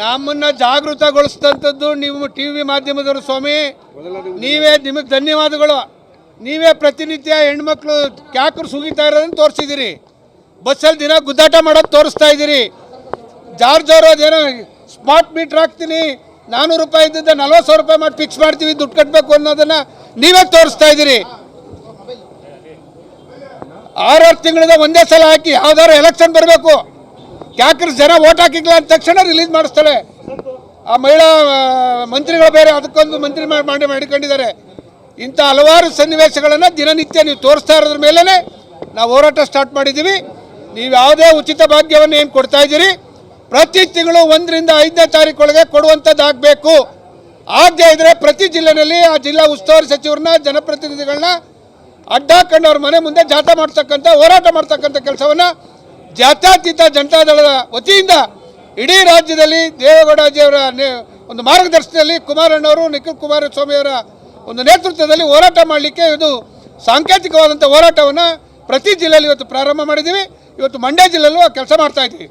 ನಮ್ಮನ್ನ ಜಾಗೃತಗೊಳಿಸಿದಂಥದ್ದು ನೀವು T V ಮಾಧ್ಯಮದವರು ಸ್ವಾಮಿ. ನೀವೇ ನಿಮಗೆ ಧನ್ಯವಾದಗಳು. ನೀವೇ ಪ್ರತಿನಿತ್ಯ ಹೆಣ್ಮಕ್ಳು ಕ್ಯಾಕರು ಸುಗಿತಾ ಇರೋದನ್ನು ತೋರಿಸಿದ್ದೀರಿ. ಬಸ್ಸಲ್ಲಿ ದಿನ ಗುದ್ದಾಟ ಮಾಡೋದು ತೋರಿಸ್ತಾ ಇದ್ದೀರಿ. ಜಾರ್ಜ್ ಅದೇನೋ ಸ್ಮಾರ್ಟ್ ಮೀಟ್ರ್ ಹಾಕ್ತೀನಿ ನಾನ್ನೂರು ರೂಪಾಯಿ ಇದ್ದಿದ್ದ ನಲ್ವತ್ತು ಸಾವಿರ ರೂಪಾಯಿ ಮಾಡಿ ಫಿಕ್ಸ್ ಮಾಡ್ತೀವಿ, ದುಡ್ಡು ಕಟ್ಟಬೇಕು ಅನ್ನೋದನ್ನ ನೀವೇ ತೋರಿಸ್ತಾ ಇದ್ದೀರಿ. ಆರಾರು ತಿಂಗಳಿಂದ ಒಂದೇ ಸಲ ಹಾಕಿ ಯಾವ್ದಾದ್ರು ಎಲೆಕ್ಷನ್ ಬರಬೇಕು. ಕ್ಯಾಕರ್ ಜನ ಓಟ್ ಹಾಕಿಲ್ಲ ಅಂದ ತಕ್ಷಣ ರಿಲೀಸ್ ಮಾಡಿಸ್ತಾಳೆ ಆ ಮಹಿಳಾ ಮಂತ್ರಿಗಳು ಬೇರೆ ಅದಕ್ಕೊಂದು ಮಂತ್ರಿ ಮಾಡಿ ಮಾಡಿ ಮಾಡಿಕೊಂಡಿದ್ದಾರೆ. ಇಂಥ ಹಲವಾರು ಸನ್ನಿವೇಶಗಳನ್ನು ದಿನನಿತ್ಯ ನೀವು ತೋರಿಸ್ತಾ ಇರೋದ್ರ ಮೇಲೇ ನಾವು ಹೋರಾಟ ಸ್ಟಾರ್ಟ್ ಮಾಡಿದ್ದೀವಿ. ನೀವು ಯಾವುದೇ ಉಚಿತ ಭಾಗ್ಯವನ್ನು ಏನು ಕೊಡ್ತಾ ಇದ್ದೀರಿ? ಪ್ರತಿ ತಿಂಗಳು ಒಂದರಿಂದ ಐದನೇ ತಾರೀಕೊಳಗೆ ಕೊಡುವಂಥದ್ದಾಗಬೇಕು ಆಗಬೇಕು. ಆಗದೇ ಇದ್ದರೆ ಪ್ರತಿ ಜಿಲ್ಲೆನಲ್ಲಿ ಆ ಜಿಲ್ಲಾ ಉಸ್ತುವಾರಿ ಸಚಿವರನ್ನ, ಜನಪ್ರತಿನಿಧಿಗಳನ್ನ ಅಡ್ಡ ಅವ್ರ ಮನೆ ಮುಂದೆ ಜಾಥಾ ಮಾಡ್ತಕ್ಕಂಥ, ಹೋರಾಟ ಮಾಡ್ತಕ್ಕಂಥ ಕೆಲಸವನ್ನು ಜಾತ್ಯತೀತ ಜನತಾದಳದ ವತಿಯಿಂದ ಇಡೀ ರಾಜ್ಯದಲ್ಲಿ ದೇವೇಗೌಡಜಿಯವರ ಒಂದು ಮಾರ್ಗದರ್ಶನದಲ್ಲಿ ಕುಮಾರಣ್ಣವರು ನಿಖಿಲ್ ಕುಮಾರಸ್ವಾಮಿಯವರ ಒಂದು ನೇತೃತ್ವದಲ್ಲಿ ಹೋರಾಟ ಮಾಡಲಿಕ್ಕೆ ಇದು ಸಾಂಕೇತಿಕವಾದಂಥ ಹೋರಾಟವನ್ನು ಪ್ರತಿ ಜಿಲ್ಲೆಯಲ್ಲಿ ಇವತ್ತು ಪ್ರಾರಂಭ ಮಾಡಿದ್ದೀವಿ. ಇವತ್ತು ಮಂಡ್ಯ ಜಿಲ್ಲೆಯಲ್ಲೂ ಕೆಲಸ ಮಾಡ್ತಾ ಇದ್ದೀವಿ.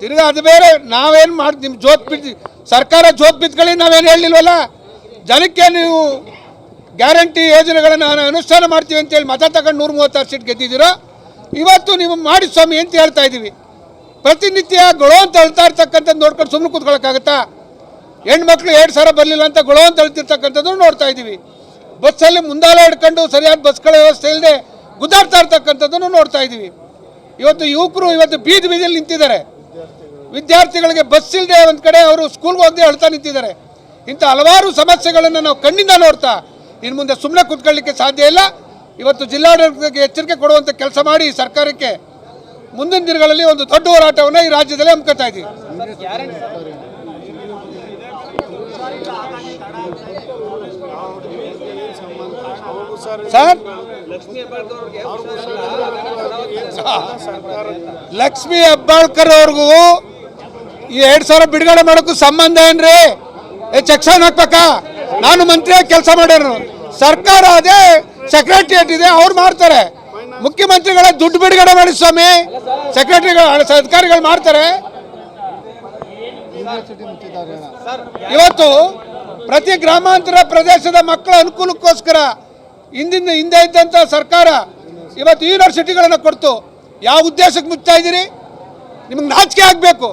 ತಿರ್ಗಾ ಅದು ಬೇರೆ ನಾವೇನು ಮಾಡಿ ನಿಮ್ಮ ಜೋತ್ ಬಿದ್ದು ಸರ್ಕಾರ ಜೋತ್ ಬಿದ್ದುಗಳಿಗೆ ನಾವೇನು ಹೇಳಿಲ್ವಲ್ಲ ಜನಕ್ಕೆ ನೀವು ಗ್ಯಾರಂಟಿ ಯೋಜನೆಗಳನ್ನು ನಾನು ಅನುಷ್ಠಾನ ಮಾಡ್ತೀವಿ ಅಂತೇಳಿ ಮತ ತಗೊಂಡು ನೂರ ಮೂವತ್ತಾರು ಸೀಟ್ ಗೆದ್ದಿದ್ದೀರೋ, ಇವತ್ತು ನೀವು ಮಾಡಿ ಸ್ವಾಮಿ ಅಂತ ಹೇಳ್ತಾ ಇದ್ದೀವಿ. ಪ್ರತಿನಿತ್ಯ ಗೊಳೋ ಅಂತ ಅಳ್ತಾ ಇರ್ತಕ್ಕಂಥದ್ದು ನೋಡ್ಕೊಂಡು ಸುಮ್ಮನೆ ಕೂತ್ಕೊಳ್ಳೋಕ್ಕಾಗತ್ತಾ ಹೆಣ್ಮಕ್ಳು ಎರಡು ಸಾವಿರ ಬರಲಿಲ್ಲ ಅಂತ ಗೊಳೋ ಅಂತ ಅಳ್ತಿರ್ತಕ್ಕಂಥದ್ದು ನೋಡ್ತಾ ಇದ್ದೀವಿ. ಬಸ್ಸಲ್ಲಿ ಮುಂದಾಲೆ ಹಿಡ್ಕೊಂಡು ಸರಿಯಾದ ಬಸ್ಗಳ ವ್ಯವಸ್ಥೆ ಇಲ್ಲದೆ ಗುದ್ದಾಡ್ತಾ ಇರ್ತಕ್ಕಂಥದ್ದನ್ನು ನೋಡ್ತಾ ಇದ್ದೀವಿ. ಇವತ್ತು ಯುವಕರು ಇವತ್ತು ಬೀದಿ ಬೀದಿಯಲ್ಲಿ ನಿಂತಿದ್ದಾರೆ. ವಿದ್ಯಾರ್ಥಿಗಳಿಗೆ ಬಸ್ ಇಲ್ಲದೆ ಒಂದು ಕಡೆ ಅವರು ಸ್ಕೂಲ್ಗೆ ಹೋಗದೆ ಅಳ್ತಾ ನಿಂತಿದ್ದಾರೆ. ಇಂಥ ಹಲವಾರು ಸಮಸ್ಯೆಗಳನ್ನು ನಾವು ಕಣ್ಣಿಂದ ನೋಡ್ತಾ ಇನ್ನು ಮುಂದೆ ಸುಮ್ಮನೆ ಕೂತ್ಕೊಳ್ಳಿಕ್ಕೆ ಸಾಧ್ಯ ಇಲ್ಲ. ಇವತ್ತು ಜಿಲ್ಲಾಡಳಿತಕ್ಕೆ ಎಚ್ಚರಿಕೆ ಕೊಡುವಂಥ ಕೆಲಸ ಮಾಡಿ ಸರ್ಕಾರಕ್ಕೆ ಮುಂದಿನ ದಿನಗಳಲ್ಲಿ ಒಂದು ದೊಡ್ಡ ಹೋರಾಟವನ್ನು ಈ ರಾಜ್ಯದಲ್ಲಿ ಹಮ್ಮಿಕೊಳ್ತಾ ಇದ್ದೀವಿ. ಸರ್? ಲಕ್ಷ್ಮಿ ಹೆಬ್ಬಾಳ್ಕರ್ ಅವ್ರಿಗೂ ಈ ಎರಡ್ ಸಾವಿರ ಬಿಡುಗಡೆ ಮಾಡೋಕ್ಕೂ ಸಂಬಂಧ ಏನ್ರಿ? ಎಚ್ ಎಕ್ಸಾನ್ ಹಾಕ್ಬೇಕಾ? ನಾನು ಮಂತ್ರಿಯಾಗಿ ಕೆಲಸ ಮಾಡ್ಯಾರ ಸರ್ಕಾರ ಅದೇ ಸೆಕ್ರೆಟರಿಯೇಟ್ ಇದೆ, ಅವ್ರು ಮಾಡ್ತಾರೆ. ಮುಖ್ಯಮಂತ್ರಿಗಳ ದುಡ್ಡು ಬಿಡುಗಡೆ ಮಾಡಿ ಸ್ವಾಮಿ. ಸೆಕ್ರೆಟರಿಗಳು ಅಧಿಕಾರಿಗಳು ಮಾಡ್ತಾರೆ. ಇವತ್ತು ಪ್ರತಿ ಗ್ರಾಮಾಂತರ ಪ್ರದೇಶದ ಮಕ್ಕಳ ಅನುಕೂಲಕ್ಕೋಸ್ಕರ ಹಿಂದಿನ, ಹಿಂದೆ ಇದ್ದಂಥ ಸರ್ಕಾರ ಇವತ್ತು ಯೂನಿವರ್ಸಿಟಿಗಳನ್ನು ಕೊಡ್ತು. ಯಾವ ಉದ್ದೇಶಕ್ಕೆ ಮುಚ್ತಾ ಇದ್ದೀರಿ? ನಿಮ್ಗೆ ನಾಚಿಕೆ ಆಗಬೇಕು.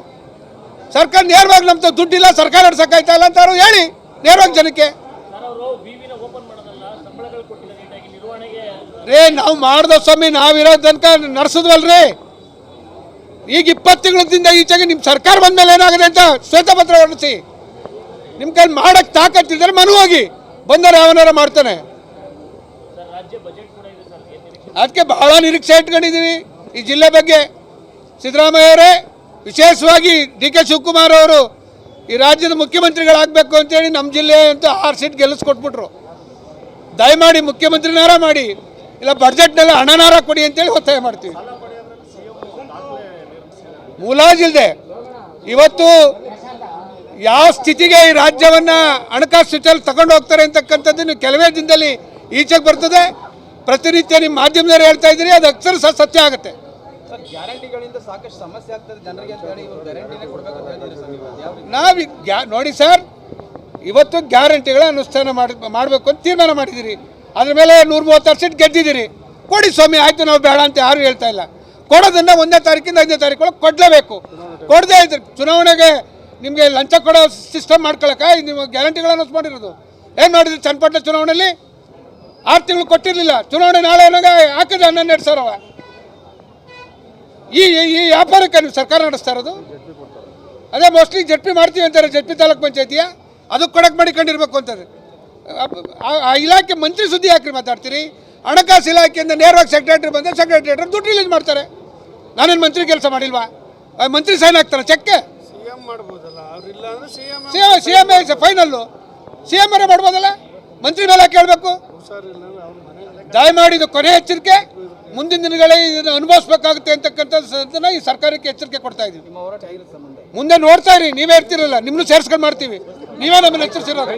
ಸರ್ಕಾರ ನೇರವಾಗಿ ನಮ್ಮ ದುಡ್ಡಿಲ್ಲ, ಸರ್ಕಾರ ನಡ್ಸಕ್ಕಾಯ್ತಾ ಇಲ್ಲ ಅಂತ ಹೇಳಿ. ನೇರವಾಗಿ ಜನಕ್ಕೆ. ರೇ ನಾವು ಮಾಡ್ದೋ ಸ್ವಾಮಿ ನಾವಿರೋ ತನಕ ನಡೆಸಿದ್ವಲ್ರಿ? ಈಗ ಇಪ್ಪತ್ತು ತಿಂಗಳಿಂದ ಈಚೆಗೆ ನಿಮ್ಮ ಸರ್ಕಾರ ಬಂದ ಮೇಲೆ ಏನಾಗಿದೆ ಅಂತ ಶ್ವೇತಪತ್ರ ಹೊರಡಿಸಿ. ನಿಮ್ಮ ಕೈ ಮಾಡಕ್ಕೆ ತಾಕತ್ತಿದ್ರೆ ಮನು ಹೋಗಿ. ಬಂದರೆ ಯಾವನಾರ ಮಾಡ್ತಾನೆ. ಅದಕ್ಕೆ ಬಹಳ ನಿರೀಕ್ಷೆ ಇಟ್ಕೊಂಡಿದ್ದೀವಿ ಈ ಜಿಲ್ಲೆ ಬಗ್ಗೆ ಸಿದ್ದರಾಮಯ್ಯವರೇ ವಿಶೇಷವಾಗಿ ಡಿ ಕೆ ಶಿವಕುಮಾರ್ ಅವರು ಈ ರಾಜ್ಯದ ಮುಖ್ಯಮಂತ್ರಿಗಳಾಗಬೇಕು ಅಂತೇಳಿ ನಮ್ಮ ಜಿಲ್ಲೆ ಅಂತ ಆರು ಸೀಟ್ ಗೆಲ್ಲಿಸ್ಕೊಟ್ಬಿಟ್ರು. ದಯಮಾಡಿ ಮುಖ್ಯಮಂತ್ರಿನಾರ ಮಾಡಿ, ಇಲ್ಲ ಬಡ್ಜೆಟ್ನೆಲ್ಲ ಹಣನಾರ ಕೊಡಿ ಅಂತೇಳಿ ಒತ್ತಾಯ ಮಾಡ್ತೀವಿ. ಮುಲಾಜಿಲ್ದೆ ಇವತ್ತು ಯಾವ ಸ್ಥಿತಿಗೆ ಈ ರಾಜ್ಯವನ್ನು ಹಣಕಾಸು ಸ್ಥಿತಿಯಲ್ಲಿ ತಗೊಂಡು ಹೋಗ್ತಾರೆ ಅಂತಕ್ಕಂಥದ್ದು ನೀವು ಕೆಲವೇ ದಿನದಲ್ಲಿ ಈಚೆಗೆ ಬರ್ತದೆ. ಪ್ರತಿನಿತ್ಯ ನಿಮ್ಮ ಮಾಧ್ಯಮದವ್ರು ಹೇಳ್ತಾ ಇದ್ದೀರಿ, ಅದು ಸಹ ಸತ್ಯ ಆಗುತ್ತೆ. ಗ್ಯಾರಂಟಿಗಳಿಂದ ಸಾಕಷ್ಟು ಸಮಸ್ಯೆ ಆಗ್ತದೆ ಜನರಿಗೆ ಅಂತ ಹೇಳಿ ಗ್ಯಾರಂಟಿನೇ ಕೊಡಬೇಕು ನೀವು ನೋಡಿ ಸರ್, ಇವತ್ತು ಗ್ಯಾರಂಟಿಗಳ ಅನುಷ್ಠಾನ ಮಾಡಿ, ಮಾಡಬೇಕು ಅಂತ ತೀರ್ಮಾನ ಮಾಡಿದ್ದೀರಿ. ಅದ್ರ ಮೇಲೆ ನೂರ ಮೂವತ್ತಾರು ಸೀಟ್ ಗೆದ್ದಿದ್ದೀರಿ. ಕೊಡಿ ಸ್ವಾಮಿ, ಆಯಿತು ನಾವು ಬೇಡ ಅಂತ ಯಾರು ಹೇಳ್ತಾ ಇಲ್ಲ. ಕೊಡೋದನ್ನ ಒಂದನೇ ತಾರೀಕಿಂದ ಐದನೇ ತಾರೀಕು ಕೊಡಲೇಬೇಕು. ಕೊಡದೇ ಇದ್ರೆ ಚುನಾವಣೆಗೆ ನಿಮಗೆ ಲಂಚ ಕೊಡೋ ಸಿಸ್ಟಮ್ ಮಾಡ್ಕೊಳಕ ನೀವು ಗ್ಯಾರಂಟಿಗಳನ್ನು ಮಾಡಿರೋದು. ಏನು ಮಾಡಿದ್ರಿ ಚನ್ನಪಟ್ಟಣ ಚುನಾವಣೆಯಲ್ಲಿ? ಆರು ತಿಂಗಳು ಕೊಟ್ಟಿರಲಿಲ್ಲ. ಚುನಾವಣೆ ನಾಳೆ ಏನಾಗ ಹಾಕಿದ್ರೆ ಹನ್ನೆರಡು ಸಾವಿರವ. ಈ ಈ ವ್ಯಾಪಾರಕ್ಕೆ ಸರ್ಕಾರ ನಡೆಸ್ತಾ ಇರೋದು? ಅದೇ ಮೋಸ್ಟ್ಲಿ ಜಡ್ಪಿ ಮಾಡ್ತೀವಿ ಅಂತಾರೆ ಜಡ್ಪಿ ತಾಲೂಕ್ ಪಂಚಾಯತಿಯ. ಅದು ಕೊಡಕ್ಕೆ ಮಾಡಿಕೊಂಡಿರ್ಬೇಕು ಅಂತಾರೆ. ಆ- ಇಲಾಖೆ ಮಂತ್ರಿ ಸುದ್ದಿ ಯಾಕ್ರಿ ಮಾತಾಡ್ತೀರಿ? ಹಣಕಾಸು ಇಲಾಖೆಯಿಂದ ನೇರವಾಗಿ ಸೆಕ್ರೆಟರಿ ಬಂದರೆ ಸೆಕ್ರೆಟರಿ ದುಡ್ಡು ರಿಲೀಸ್ ಮಾಡ್ತಾರೆ. ನಾನೇನು ಮಂತ್ರಿ ಕೆಲಸ ಮಾಡಿಲ್ವಾ? ಮಂತ್ರಿ ಸೈನ್ ಹಾಕ್ತಾರೆ ಚೆಕ್ಕೆ ಸಿಎಂ ಮಾಡ್ಬೋದಲ್ಲ ಅವ್ರಿಲ್ಲ ಅಂದ್ರೆ C M C M C M final C M ಅವರೇ ಮಾಡ್ಬೋದಲ್ಲ? ಮಂತ್ರಿ ಮೇಲೆ ಕೇಳಬೇಕು. ದಯಮಾಡಿ ಇದು ಕೊನೆ ಎಚ್ಚರಿಕೆ, ಮುಂದಿನ ದಿನಗಳಲ್ಲಿ ಇದನ್ನು ಅನುಭವಿಸ್ಬೇಕಾಗುತ್ತೆ ಅಂತಕ್ಕಂಥದ್ದನ್ನ ಈ ಸರ್ಕಾರಕ್ಕೆ ಎಚ್ಚರಿಕೆ ಕೊಡ್ತಾ ಮುಂದೆ ಮುಂದೆ ನೋಡ್ತಾ ಇರಿ, ನೀವೇ ಇರ್ತಿರಲ್ಲ ನಿಮ್ಮನ್ನು ಸೇರಿಸ್ಕೊಂಡು ಮಾಡ್ತೀವಿ. ನೀವೇ ನಮ್ಮನ್ನು ಎಚ್ಚರಿಸಿರೋದು.